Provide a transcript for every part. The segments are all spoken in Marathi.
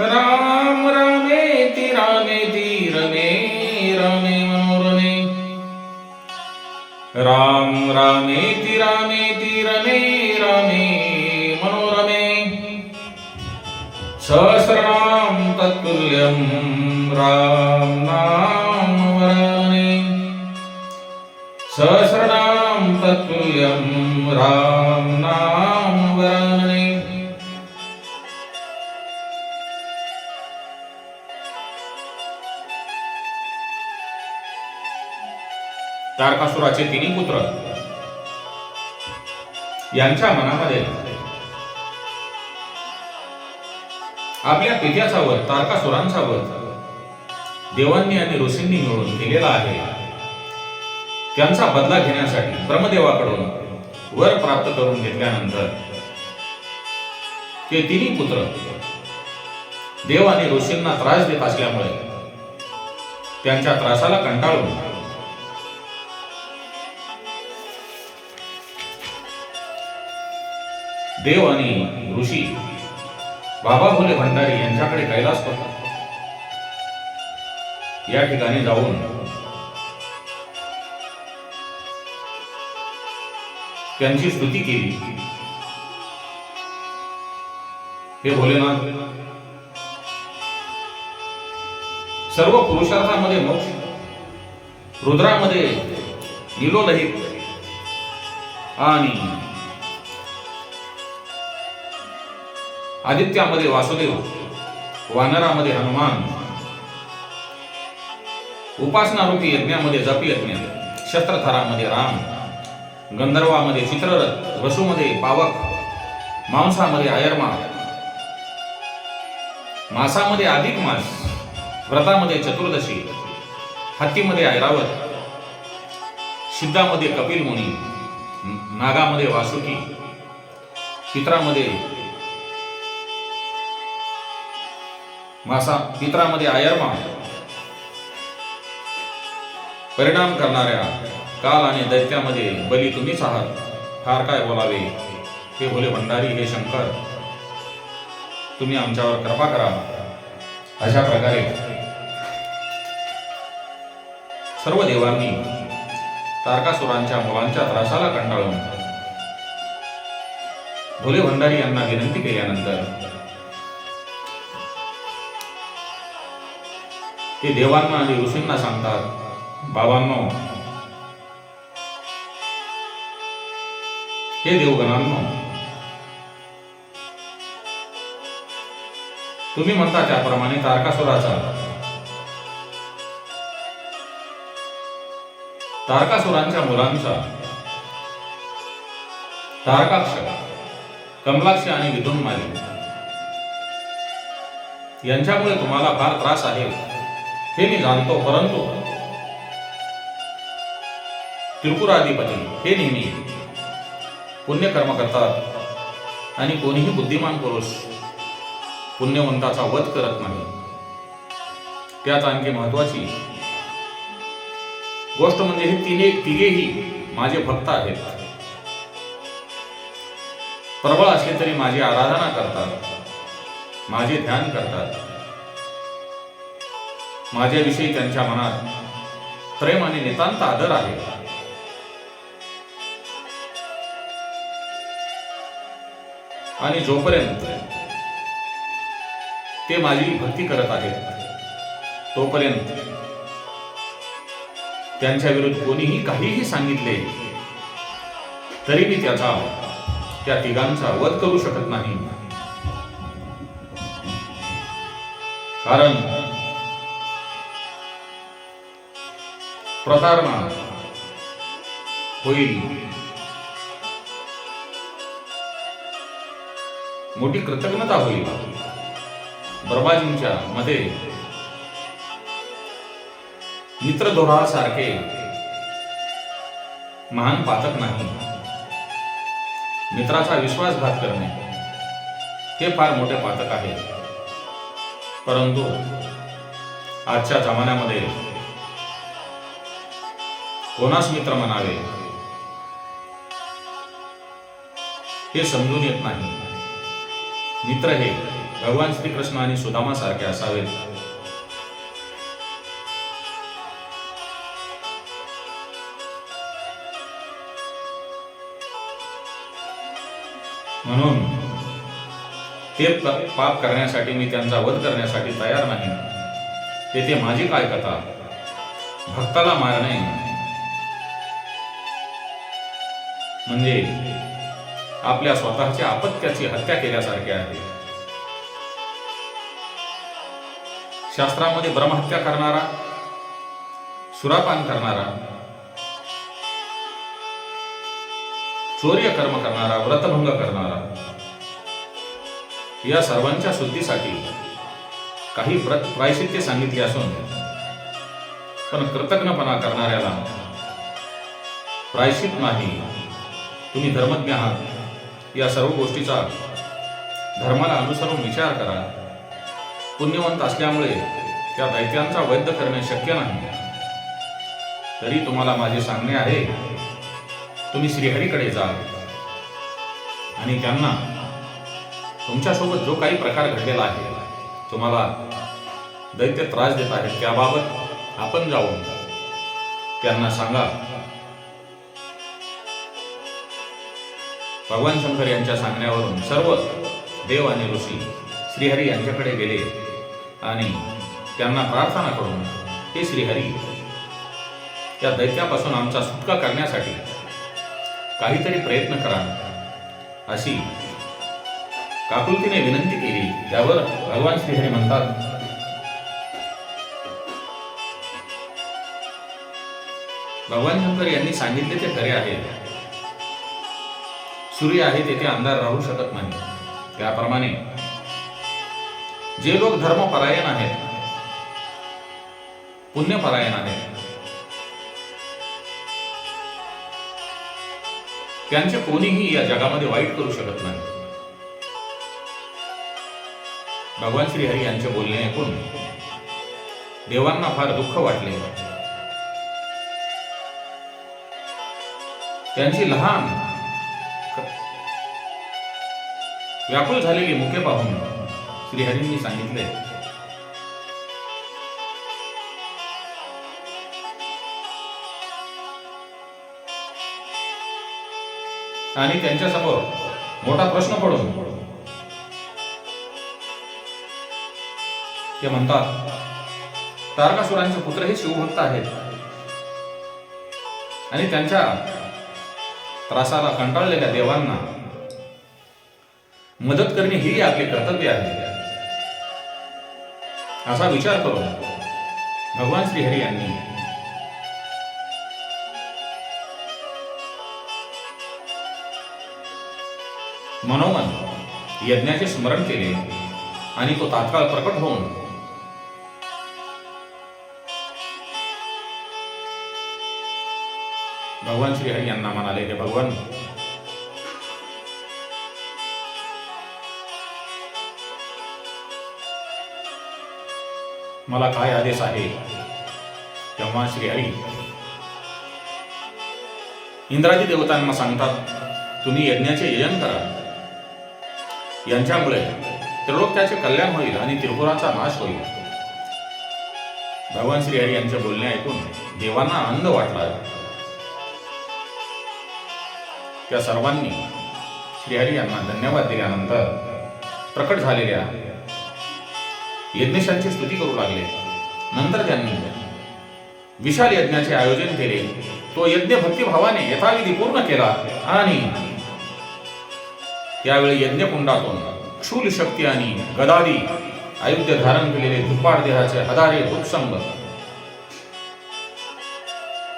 राम रामेति रामेति रमे रमे मनोरमे राम रामेति रामेति रमे रमे मनोरमे सहस्रनाम तत्तुल्यं राम नाम वरानने सहस्रनाम तत्तुल्यं राम नाम नरकासुराचे तिन्ही पुत्र यांच्या मनामध्ये आपल्या पित्याचा वध तारकासुरांचा वध देवांनी आणि ऋषींनी मिळून केलेला आहे. त्यांचा बदला घेण्यासाठी ब्रह्मदेवाकडून वर प्राप्त करून घेतल्यानंतर ते तिन्ही पुत्र देव आणि ऋषींना त्रास देत असल्यामुळे त्यांच्या त्रासाला कंटाळून देव आणि ऋषी बाबा फुले भंडारी यांच्याकडे कैलास पर्वत या ठिकाणी जाऊन त्यांची स्तुती केली. हे भोलेनाथ सर्व पुरुषार्थामध्ये मोक्ष रुद्रामध्ये निलोलहित आणि आदित्यामध्ये वासुदेव वानरामध्ये हनुमान उपासनारूपी यज्ञामध्ये जपी यज्ञ शस्त्रथरामध्ये राम गंधर्वामध्ये चित्ररथ वसूमध्ये पावक मांसामध्ये आयर्मा मासामध्ये अधिक मास व्रतामध्ये चतुर्दशी हत्तीमध्ये ऐरावत सिद्धामध्ये कपिल मुनी नागामध्ये वासुकी चित्रामध्ये मासा पित्रामध्ये आयर्मा परिणाम करणाऱ्या काल आणि दैत्यामध्ये बली तुम्हीच आहात. फार काय बोलावे? हे भोले भंडारी हे शंकर. तुम्ही आमच्यावर कृपा करा. अशा प्रकारे सर्व देवांनी तारकासुरांच्या मुलांच्या त्रासाला कंटाळून भोले भंडारी यांना विनंती केल्यानंतर ते देवांना आणि ऋषींना सांगतात बाबांनो हे देवगणांनो तुम्ही म्हणता त्याप्रमाणे तारकासुराचा. तारकासुरांच्या मुलांचा तारकाक्ष कमलाक्ष आणि विदुन्माली. यांच्यामुळे तुम्हाला फार त्रास आहे. हे मी जाणतो परंतु त्रिपुराधिपती हे नेहमी पुण्यकर्म करतात आणि कोणीही बुद्धिमान पुरुष पुण्यवंताचा वध करत नाही. त्यात आणखी महत्वाची गोष्ट म्हणजे हे तिने तिघेही माझे भक्त आहेत. प्रबळ असले तरी माझी आराधना करतात माझे ध्यान करतात. माझ्याविषयी त्यांच्या मनात प्रेम आणि नितांत आदर आहे. आणि जोपर्यंत ते माझी भक्ती करत आहेत तोपर्यंत त्यांच्या विरुद्ध कोणीही काहीही सांगितले तरी मी त्याचा त्या तिघांचा वध करू शकत नाही. कारण प्रतारणा होईल. मोठी कृतज्ञता होईल. ब्रह्माजींच्या मध्ये मित्रधोरासारखे महान पातक नाही. मित्राचा विश्वासघात करणे हे फार मोठे पातक आहे. परंतु आजच्या जमान्यामध्ये कोणास मित्र म्हणावे? हे समजून येत नाही. मित्र हे भगवान श्रीकृष्ण आणि सुदामासारखे असावेत. म्हणून ते पाप करण्यासाठी मी त्यांचा वध करण्यासाठी तयार नाही. तेथे माझी काय कथा? भक्ताला मारणे म्हणजे आपल्या स्वतःच्या अपत्याची हत्या केल्यासारखे आहे. शास्त्रामध्ये ब्रह्महत्या करणारा सुरापान करणारा चोर्य कर्म करणारा व्रतभंग करणारा या सर्वांच्या शुद्धीसाठी काही व्रत प्रायशित्य सांगितले असून पण कृतज्ञपणा करणाऱ्याला प्रायशित नाही. तुम्ही धर्मज्ञ आहात. या सर्व गोष्टीचा धर्माला अनुसरून विचार करा. पुण्यवंत असल्यामुळे त्या दैत्यांचा वैध करणे शक्य नाही. तरी तुम्हाला माझे सांगणे आहे तुम्ही श्रीहरीकडे जा. आणि त्यांना तुमच्यासोबत जो काही प्रकार घडलेला आहे तुम्हाला दैत्य त्रास देत आहेत त्याबाबत आपण जाऊन त्यांना सांगा. भगवान शंकर यांच्या सांगण्यावरून सर्व देव आणि ऋषी श्रीहरी यांच्याकडे गेले आणि त्यांना प्रार्थना करून हे श्रीहरी या दैत्यापासून आमचा सुटका करण्यासाठी काहीतरी प्रयत्न करा अशी काकुलतीने विनंती केली त्यावर भगवान श्रीहरी म्हणतात भगवान शंकर यांनी सांगितले ते खरे आहे. सूर्य आहे तेथे अंधार राहू शकत नाही. त्याप्रमाणे जे लोक धर्मपरायण आहेत पुण्यपरायण आहेत त्यांचे कोणीही या जगामध्ये वाईट करू शकत नाही. भगवान श्रीहरी यांचे बोलणे ऐकून देवांना फार दुःख वाटले. त्यांची लहान व्याकुळ झालेली मुके पाहून श्रीहरींनी सांगितले आणि त्यांच्यासमोर मोठा प्रश्न पडून ते म्हणतात तारकासुरांचे पुत्र हे शिवभक्त आहेत. आणि त्यांच्या त्रासाला कंटाळलेल्या देवांना मदत करणे ही आपले कर्तव्य आहे. असा विचार करून भगवान श्रीहरी यांनी मनोमन यज्ञाचे स्मरण केले आणि तो तात्काळ प्रकट होऊन भगवान श्रीहरी यांना म्हणाले की भगवान मला काय आदेश आहे? तेव्हा श्रीहरी इंद्राजी देवतांना सांगतात तुम्ही यज्ञाचे यजन करा. यांच्यामुळे त्रिलोक्याचे कल्याण होईल आणि त्रिपुराचा नाश होईल. भगवान श्रीहरी यांचे बोलणे ऐकून देवांना आनंद वाटला. त्या सर्वांनी श्रीहरी यांना धन्यवाद दिल्यानंतर प्रकट झालेल्या यज्ञशांची स्तुती करू लागले. नंतर त्यांनी विशाल यज्ञाचे आयोजन केले. तो यज्ञ भक्तिभावाने यथाविधी पूर्ण केला आणि त्यावेळी यज्ञकुंडातून क्षूल शक्ती आणि गदादी आयुध्य धारण केलेले दुप्पाड देहाचे हदारे दुःसंग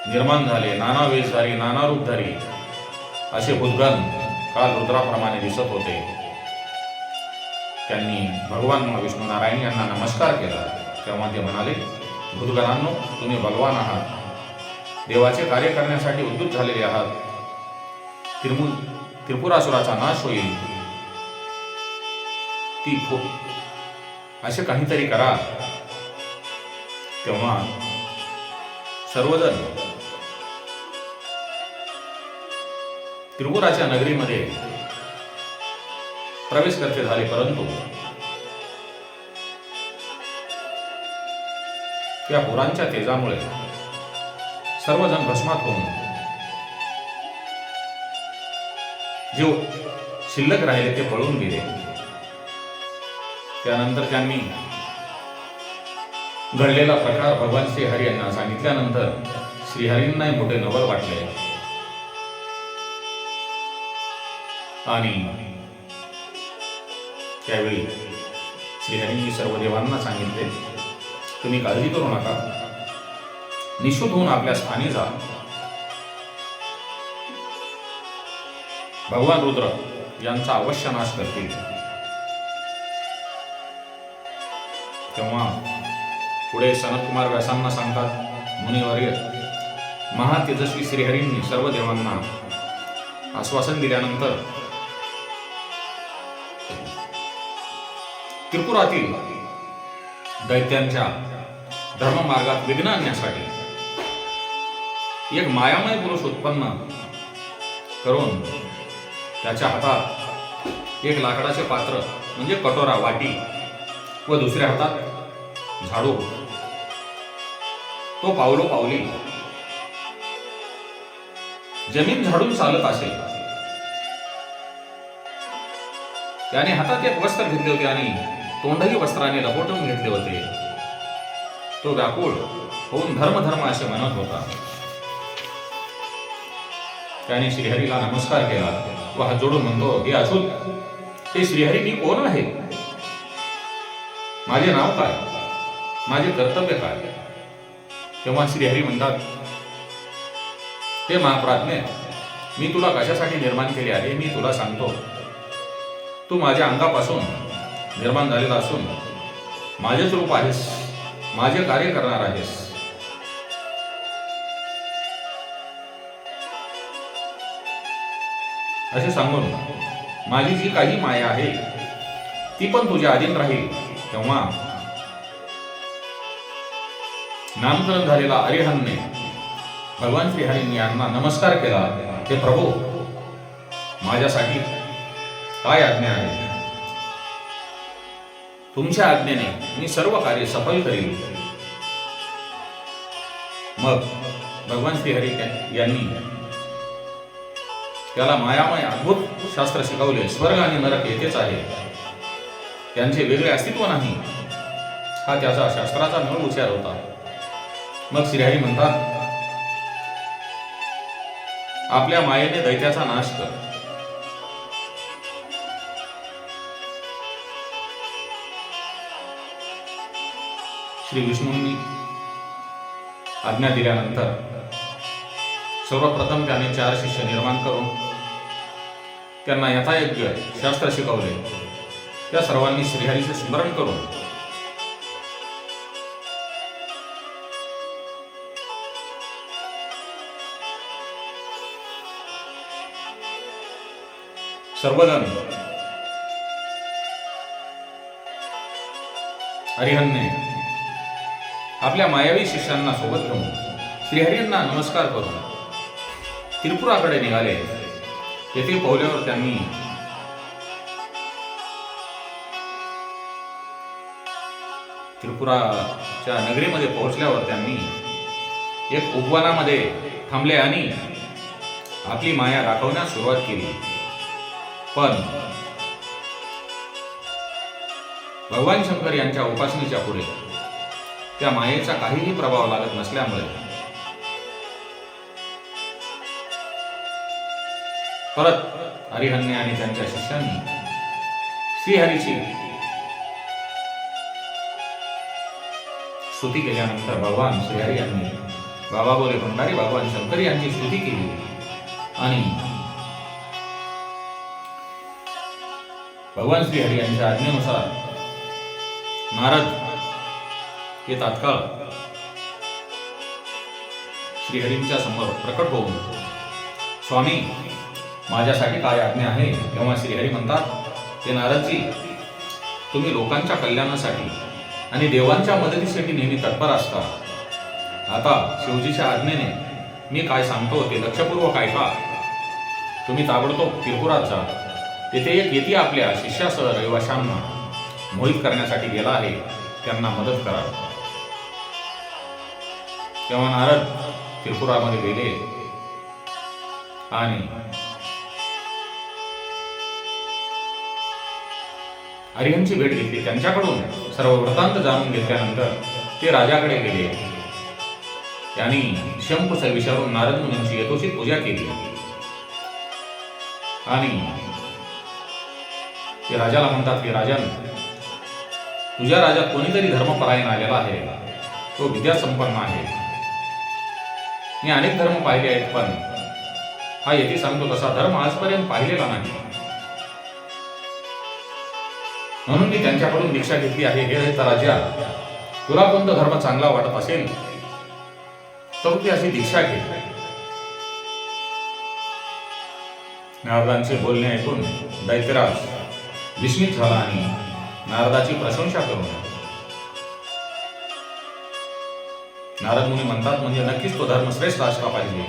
निर्माण झाले. नाना वेशधारी नाना रूपधारी असे भूतगण काल रुद्राप्रमाणे दिसत होते. त्यांनी भगवान विष्णू नारायण यांना नमस्कार केला. तेव्हा ते म्हणाले भूतगणांनो तुम्ही बलवान आहात. देवाचे कार्य करण्यासाठी उद्युत झालेले आहात. त्रिमु त्रिपुरासुराचा नाश होईल. ती खूप असे काहीतरी करा. तेव्हा सर्वजण त्रिपुराच्या नगरीमध्ये प्रवेश करते झाले परंतु त्या पुरांच्या तेजामुळे सर्वजण भस्मात होऊन जे शिल्लक राहिले ते पळून गेले. त्यानंतर त्यांनी घडलेला प्रकार भगवान श्रीहरी यांना सांगितल्यानंतर श्रीहरींनाही मोठे नवल वाटले. आणि त्यावेळी श्रीहरींनी सर्व देवांना सांगितले तुम्ही काळजी करू नका. निशुद्ध होऊन आपल्या स्थानी जा. भगवान रुद्र यांचा अवश्य नाश करतील. तेव्हा पुढे सनतकुमार व्यासांना सांगतात मुनिवर्य महातेजस्वी श्रीहरींनी सर्व देवांना आश्वासन दिल्यानंतर त्रिपुरातील दैत्यांच्या धर्ममार्गात विघ्न आणण्यासाठी एक मायामय पुरुष उत्पन्न करून त्याच्या हातात एक लाकडाचे पात्र म्हणजे कटोरा वाटी व दुसऱ्या हातात झाडू. तो पावलो पावली. जमीन झाडून चालत असेल त्याने हातात एक वस्त्र घेतले होते आणि तोंडही वस्त्राने लपोटून घेतले होते. तो व्याकुळ होऊन धर्म धर्म असे म्हणत होता. त्याने श्रीहरीला नमस्कार केला. व हात जोडून म्हणतो हे असून हे श्रीहरी मी कोण आहे? माझे नाव काय? माझे कर्तव्य काय? तेव्हा श्रीहरी म्हणतात ते महाप्राज्ञ मी तुला कशासाठी निर्माण केले आहे मी तुला सांगतो. तू माझ्या अंगापासून निर्माण झालेला असून माझेच रूप आहेस माझे कार्य करणार आहेस. असे सांगून माझी जी काही माया आहे ती पण तुझ्या अधीन राहील तेव्हा नामकरण झालेला अरिहनने भगवान श्रीहरींनी यांना नमस्कार केला ते प्रभू माझ्यासाठी काय आज्ञा आहे? तुमच्या आज्ञेने मी सर्व कार्य सफल करील मग भगवान श्रीहरी हरी यांनी त्याला मायामय अद्भुत शास्त्र शिकवले स्वर्ग आणि नरक येथेच आहे. त्यांचे वेगळे अस्तित्व नाही. हा त्याचा शास्त्राचा मूळ उच्चार होता. मग श्रीहरी म्हणतात आपल्या मायेने दैत्याचा नाश कर. श्री विष्णूंनी आज्ञा दिल्यानंतर सर्वप्रथम त्याने चार शिष्य निर्माण करून त्यांना यथायोग्य शास्त्र शिकवले. त्या सर्वांनी श्रीहरीचे स्मरण करून सर्वजण हरिहनने आपल्या मायावी शिष्यांना सोबत घेऊन श्रीहरींना नमस्कार करून. त्रिपुराकडे निघाले. तेथे पोहल्यावर त्यांनी त्रिपुराच्या नगरीमध्ये पोहोचल्यावर त्यांनी एक उपवनामध्ये थांबले आणि आपली माया दाखवण्यास सुरुवात केली. पण भगवान शंकर यांच्या उपासनेच्या पुढे त्या मायेचा काहीही प्रभाव लागत नसल्यामुळे. परत हरिहन्ने आणि त्यांच्या शिष्यांनी श्रीहरीची स्तुती केल्यानंतर भगवान श्रीहरी यांनी बाबा बोले भंडारी भगवान शंकर यांची स्तुती केली आणि भगवान श्रीहरी यांच्या आज्ञेनुसार नारद हे तात्काळ श्रीहरींच्या समोर प्रकट होऊन स्वामी माझ्यासाठी काय आज्ञा आहे? तेव्हा श्रीहरी म्हणतात ते नारदजी तुम्ही लोकांच्या कल्याणासाठी आणि देवांच्या मदतीसाठी नेहमी तत्पर असता. आता शिवजीच्या आज्ञेने मी काय सांगतो ते लक्षपूर्वक ऐका. तुम्ही ताबडतोब त्रिपुरात जा. तेथे एक येती आपल्या शिष्यासह रहिवाशांना मोहित करण्यासाठी गेला आहे. त्यांना मदत करा. तेव्हा नारद त्रिपुरामध्ये गेले. आणि हरिहंची भेट घेतली. त्यांच्याकडून सर्व वृत्तांत जाणून घेतल्यानंतर ते राजाकडे गेले. त्यांनी शंप विचारून नारद मुनींची यथोचित पूजा केली. आणि ते राजाला म्हणतात की राजन तुझ्या राजा कोणीतरी धर्मपरायण आलेला आहे. तो विद्या संपन्न आहे. मी अनेक धर्म पाहिले आहेत पण हा येथे सांगतो तसा धर्म आजपर्यंत पाहिलेला नाही. म्हणून मी त्यांच्याकडून दीक्षा घेतली आहे हे राजा तुला कोणता धर्म चांगला वाटत असेल तर ती अशी दीक्षा घे. नारदांचे बोलणे ऐकून दैत्यराज विस्मित झाला आणि नारदाची प्रशंसा करून नारद मुनी म्हणतात म्हणजे नक्कीच तो धर्म श्रेष्ठ असला पाहिजे.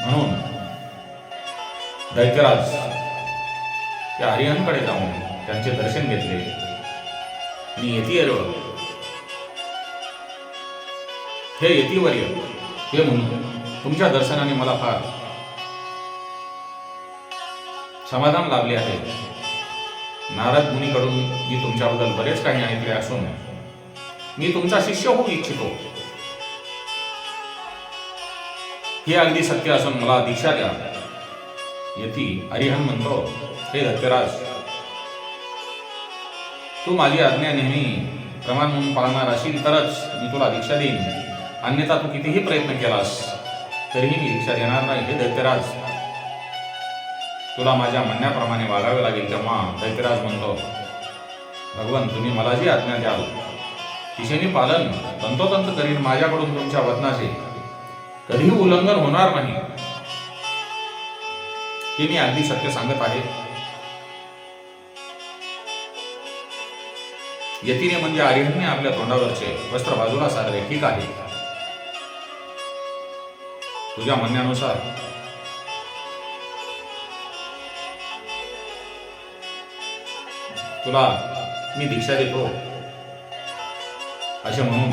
म्हणून दैत्यराज त्या हरिहंकडे जाऊन त्यांचे दर्शन घेतले. आणि येतीवर हे येतीवर्य हे म्हणून तुमच्या दर्शनाने मला फार समाधान लाभले आहे. नारद मुनीकडून मी तुमच्याबद्दल बरेच काही ऐकले असून मी तुमचा शिष्य होऊ इच्छितो. हे अगदी सत्य असून मला दीक्षा द्या. यती हरिहन म्हणतो हे धत्यराज तू माझी आज्ञा नेहमी प्रमाण म्हणून पाळणार असेल तरच मी तुला दीक्षा देईन. अन्यथा तू कितीही प्रयत्न केलास तरीही मी दीक्षा देणार नाही. हे दैत्यराज तुला माझ्या म्हणण्याप्रमाणे वागावे लागेल तेव्हा दैत्यराज म्हणतो भगवान तुम्ही मला जी आज्ञा द्याल. तिशेने पालन तंतोतंत करीन माझ्याकडून तुमच्या वचनाचे. कधीही उल्लंघन होणार नाही. हे मी अगदी सत्य सांगत आहे. यतीने म्हणजे आर्यनने आपल्या तोंडावरचे वस्त्र बाजूला सारले ठीक आहे. तुझ्या म्हणण्यानुसार तुला मी दीक्षा देतो. असे म्हणून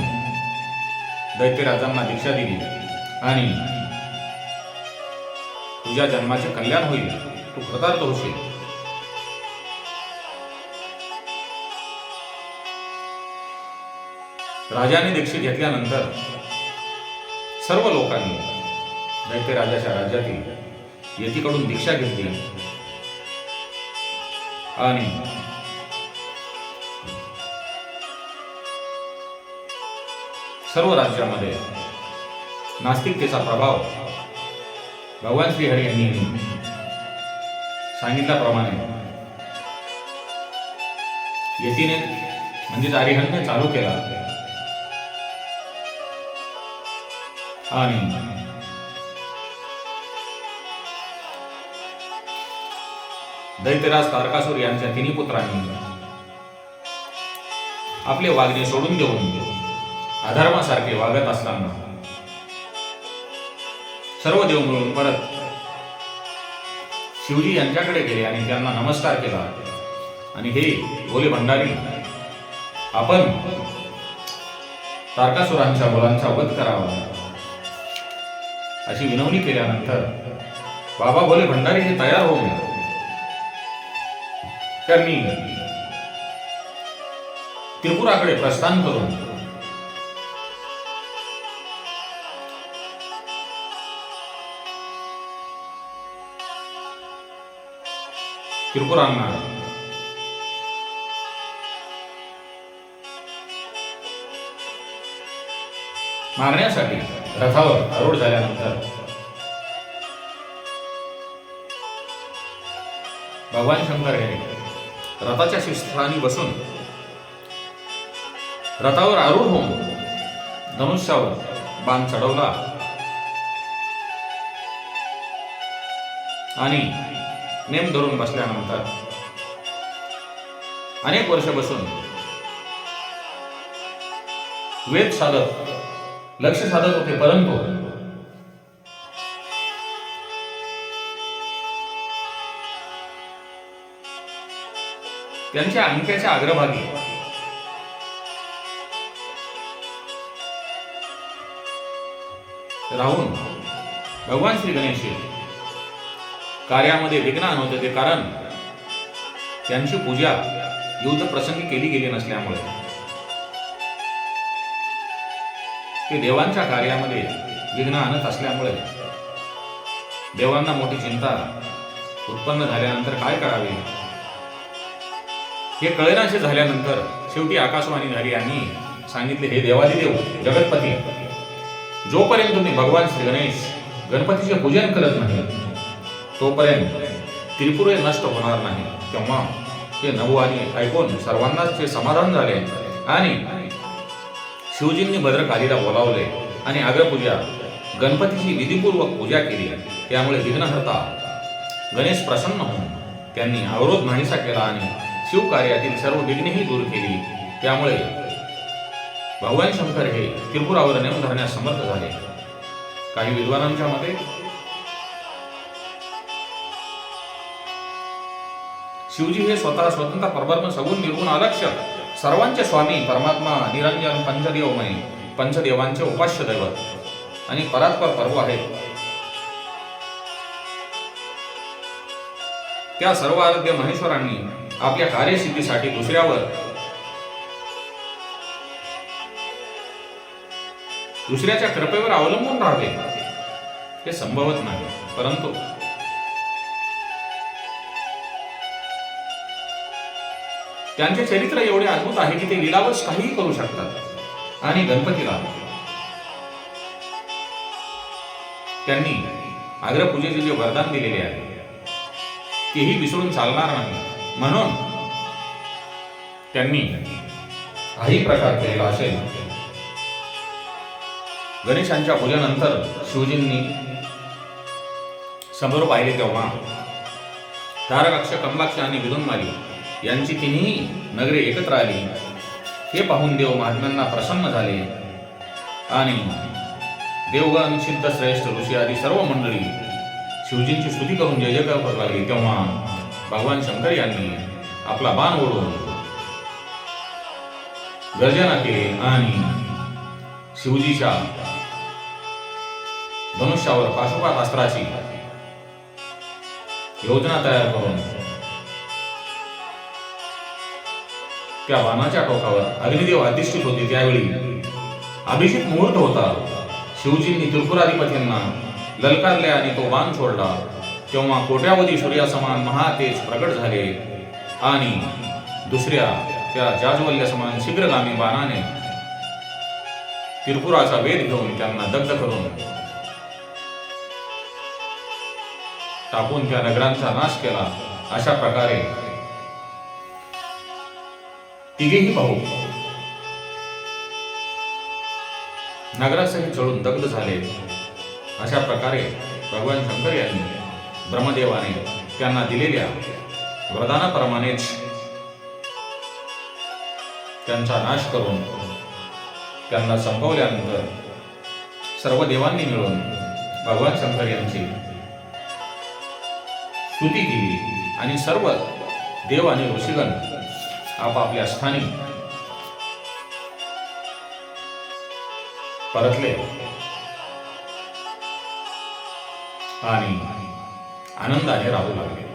दैत्यराजांना दीक्षा दिली आणि तुझ्या जन्माचे कल्याण होईल तू कृतार्थ होशील. राजाने दीक्षा घेतल्यानंतर सर्व लोकांनी दैत्य राजाच्या राज्यातील यतीकडून दीक्षा घेतली आणि सर्व राज्यामध्ये नास्तिकतेचा प्रभाव भगवान श्रीहरी यांनी सांगितल्याप्रमाणे यतीने म्हणजे अरिहंतने चालू केला. आणि दैत्यराज तारकासूर यांच्या तिन्ही पुत्रांनी आपले वागणे सोडून देऊन अधर्मासारखे वागत असताना. सर्व देव मिळून परत शिवजी यांच्याकडे गेले आणि त्यांना नमस्कार केला. आणि हे भोले भंडारी आपण तारकासुरांच्या मुलांचा वध करावा. अशी विनवणी केल्यानंतर बाबा भोले भंडारी हे तयार होऊन त्यांनी त्रिपुराकडे प्रस्थान करून त्रिपुरांना मारण्यासाठी रथावर आरूढ झाल्यानंतर भगवान शंकर हे रथाच्या शिस्थानी बसून रथावर आरूढ होऊन धनुष्यावर बाण चढवला आणि नेम धरून बसल्यानंतर अनेक वर्ष बसून वेद साधत लक्ष साधत होते परंतु त्यांच्या अंगठ्याच्या अग्रभागी राहून भगवान श्री गणेश कार्यामध्ये विघ्न आणत होते कारण त्यांची पूजा युद्ध प्रसंगी केली गेली नसल्यामुळे. ते देवांच्या कार्यामध्ये विघ्न आणत असल्यामुळे देवांना मोठी चिंता उत्पन्न झाल्यानंतर काय करावे? हे कळेनाशे झाल्यानंतर शेवटी आकाशवाणी झाली आणि सांगितले हे देवादिदेव जगतपती जोपर्यंत तुम्ही भगवान श्री गणेश गणपतीचे पूजन करत नाही तोपर्यंत त्रिपुरे नष्ट होणार नाही. तेव्हा हे नववाणी ऐकून सर्वांनाच ते समाधान झाले. आणि शिवजींनी भद्रकालीला बोलावले आणि अग्रपूजा गणपतीची विधीपूर्वक पूजा केली. त्यामुळे विघ्नहर्ता गणेश प्रसन्न होऊन त्यांनी अवरोध नाहीसा केला आणि शिवकार्यातील सर्व विघ्नेही दूर केली. त्यामुळे भगवान शंकर हे त्रिपुरावर नेऊन धरण्यास समर्थ झाले. काही विद्वानांच्या मते शिवजी हे स्वतः स्वतंत्र परब्रह्म सगुण निर्गुण अलक्ष सर्वांचे स्वामी परमात्मा निरंजन पंचदेवमय पंचदेवांचे उपास्य दैवत आणि परात्पर पर्व आहेत त्या सर्व आराध्य महेश्वरांनी आपल्या कार्यसिद्धीसाठी दुसऱ्यावर दुसऱ्याच्या कृपेवर अवलंबून राहावे. हे संभवत नाही. परंतु त्यांचे चरित्र एवढे अद्भुत आहे की ते लिलावच काहीही करू शकतात. आणि गणपतीला त्यांनी आग्रपूजेचे जे वरदान दिलेले आहे तेही विसरून चालणार नाही. म्हणून त्यांनी काही प्रकार केलेला असेल. गणेशांच्या पूजेनंतर शिवजींनी समोर पाहिले तेव्हा तारकाक्ष कमलाक्ष आणि विदुन्माली यांची तिन्ही नगरे एकत्र आली. हे पाहून देव महात्म्यांना प्रसन्न झाले. आणि देवगण सिद्ध श्रेष्ठ ऋषी आदी सर्व मंडळी शिवजींची स्तुती करून जय जयकार करू लागली. तेव्हा भगवान शंकर यांनी आपला बाण ओढून गर्जना केली आणि शिवजीच्या धनुष्यावर पाशुपात अस्त्राची योजना तयार करून त्या वानाच्या टोकावर अग्निदेव अधिष्ठित होते त्यावेळी. अभिषेक मुहूर्त होता. शिवजींनी त्रिपुराधिपतींना ललकारले आणि तो बाण सोडला. तेव्हा कोट्यावधी सूर्यासमान महातेज प्रकट झाले. आणि दुसऱ्या त्या जाजवल्य समान शीघ्रगामी बाणाने त्रिपुराचा वेध घेऊन त्यांना दग्ध करून टाकून त्या नगरांचा नाश केला. अशा प्रकारे तिघेही भाऊ नगरासही चढून दग्ध झाले. अशा प्रकारे भगवान शंकर यांनी ब्रह्मदेवाने त्यांना दिलेल्या वरदानाप्रमाणेच त्यांचा नाश करून त्यांना संपवल्यानंतर सर्व देवांनी मिळून भगवान शंकर यांची स्तुती केली आणि सर्व देव आणि ऋषीगण आपापल्या स्थानी परतले. आणि आनंदाने राहू लागले.